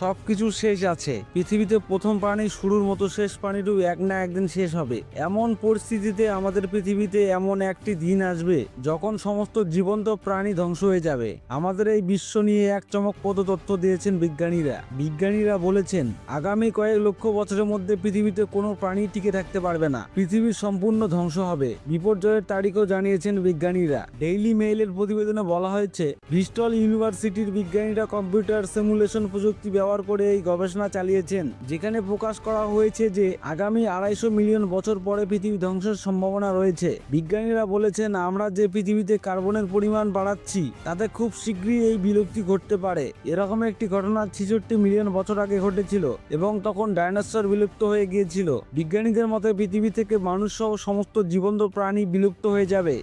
সবকিছু শেষ আছে। পৃথিবীতে প্রথম প্রাণী শুরুর মতো শেষ প্রাণীরও এক না একদিন শেষ হবে। এমন পরিস্থিতিতে আমাদের পৃথিবীতে এমন একটি দিন আসবে, যখন সমস্ত জীবন্ত প্রাণী ধ্বংস হয়ে যাবে। আমাদের এই বিশ্ব নিয়ে এক চমকপ্রদ তথ্য দিয়েছেন বিজ্ঞানীরা। বিজ্ঞানীরা বলেছেন, আগামী কয়েক লক্ষ বছরের মধ্যে পৃথিবীতে কোনো প্রাণী টিকে থাকতে পারবে না। পৃথিবীর সম্পূর্ণ ধ্বংস হবে, বিপর্যয়ের তারিখও জানিয়েছেন বিজ্ঞানীরা। ডেইলি মেইলের প্রতিবেদনে বলা হয়েছে ব্রিস্টল ইউনিভার্সিটির বিজ্ঞানীরা কম্পিউটার সিমুলেশন প্রযুক্তি ব্যবহার করে এই গবেষণা চালিয়েছেন। যেখানে প্রকাশ করা হয়েছে যে, আগামী আড়াইশো মিলিয়ন বছর পরে পৃথিবী ধ্বংসের সম্ভাবনা রয়েছে। বিজ্ঞানীরা বলেছেন, আমরা যে পৃথিবীতে কার্বনের পরিমাণ বাড়াচ্ছি, তাতে খুব শীঘ্রই এই বিলুপ্তি ঘটতে পারে। এরকম একটি ঘটনা ছেষট্টি মিলিয়ন বছর আগে ঘটেছিল এবং তখন ডাইনোসর বিলুপ্ত হয়ে গিয়েছিল। বিজ্ঞানীদের মতে, পৃথিবী থেকে মানুষ সহ সমস্ত জীবন্ত প্রাণী বিলুপ্ত হয়ে যাবে।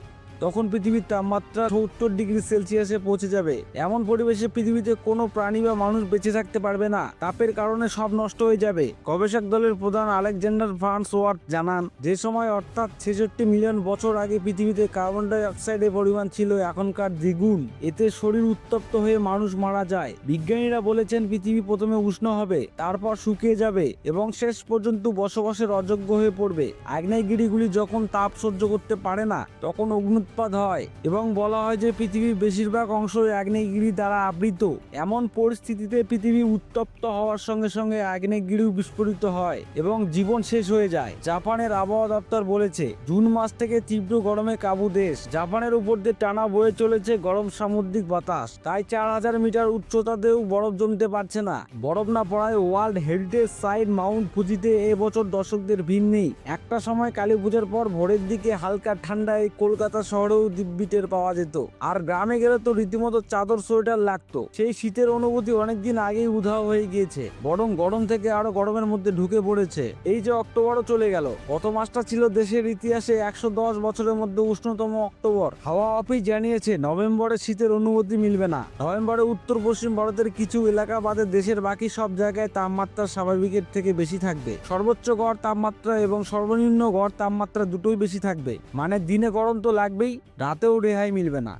তখন পৃথিবীর তাপমাত্রা সত্তর ডিগ্রি সেলসিয়াসে পৌঁছে যাবে। এমন পরিবেশে পৃথিবীতে কোনো প্রাণী বা মানুষ বেঁচে থাকতে পারবে না। তাপের কারণে সব নষ্ট হয়ে যাবে। গবেষক দলের প্রধান আলেকজান্ডার ফ্রান্স ওয়ার্ট জানান, যে সময় অর্থাৎ ছেষট্টি মিলিয়ন বছর আগে পৃথিবীতে কার্বন ডাই অক্সাইডের পরিমাণ ছিল, এখনকার দ্বিগুণ। এতে শরীর উত্তপ্ত হয়ে মানুষ মারা যায়। বিজ্ঞানীরা বলেছেন, পৃথিবী প্রথমে উষ্ণ হবে, তারপর শুকিয়ে যাবে এবং শেষ পর্যন্ত বসবাসের অযোগ্য হয়ে পড়বে। আগ্নেয়গিরিগুলি যখন তাপ সহ্য করতে পারে না, তখন অগ্নুৎপাত হয় এবং বলা হয় যে পৃথিবীর বেশিরভাগ অংশ আগ্নেয়গিরি দ্বারা আবৃত। এমন পরিস্থিতিতে পৃথিবী উত্তপ্ত হওয়ার সঙ্গে সঙ্গে আগ্নেয়গিরিও বিস্ফোরিত হয় এবং জীবন শেষ হয়ে যায়। জাপানের আবহাওয়া দপ্তর বলেছে, জুন মাস থেকে তীব্র গরমে কাবু দেশ। জাপানের উপর দিয়ে টানা বয়ে চলেছে গরম সামুদ্রিক বাতাস। তাই চার হাজার মিটার উচ্চতাতেও বরফ জমতে পারছে না। বরফ না পড়ায় ওয়ার্ল্ড হেরিটেজ সাইট মাউন্ট ফুজিতে এবছর দর্শকদের ভিড় নেই। একটা সময় কালী পুজোর পর ভোরের দিকে হালকা ঠান্ডায় কলকাতা শহরেও দিব্যিটের পাওয়া যেত। আর গ্রামে গেলে তো রীতিমতো চাদর, সোয়েটার লাগতো। সেই শীতের অনুভূতি অনেকদিন আগেই উধাও হয়ে গিয়েছে। বরং গরম থেকে আরও গরমের মধ্যে ঢুকে পড়েছে। এই যে অক্টোবরও চলে গেল। গত মাসটা ছিল দেশের ইতিহাসে একশো দশ বছরের মধ্যে উষ্ণতম অক্টোবর। হাওয়া অফিস জানিয়েছে, নভেম্বরে শীতের অনুভূতি মিলবে না। নভেম্বরে উত্তর পশ্চিম ভারতের কিছু এলাকা বাদে দেশের বাকি সব জায়গায় তাপমাত্রা স্বাভাবিকের থেকে বেশি থাকবে। সর্বোচ্চ গড় তাপমাত্রা এবং সর্বনিম্ন গড় তাপমাত্রা দুটোই বেশি থাকবে। মানে দিনে গরম তো লাগবেই। রাতেও রেহাই মিলবে না।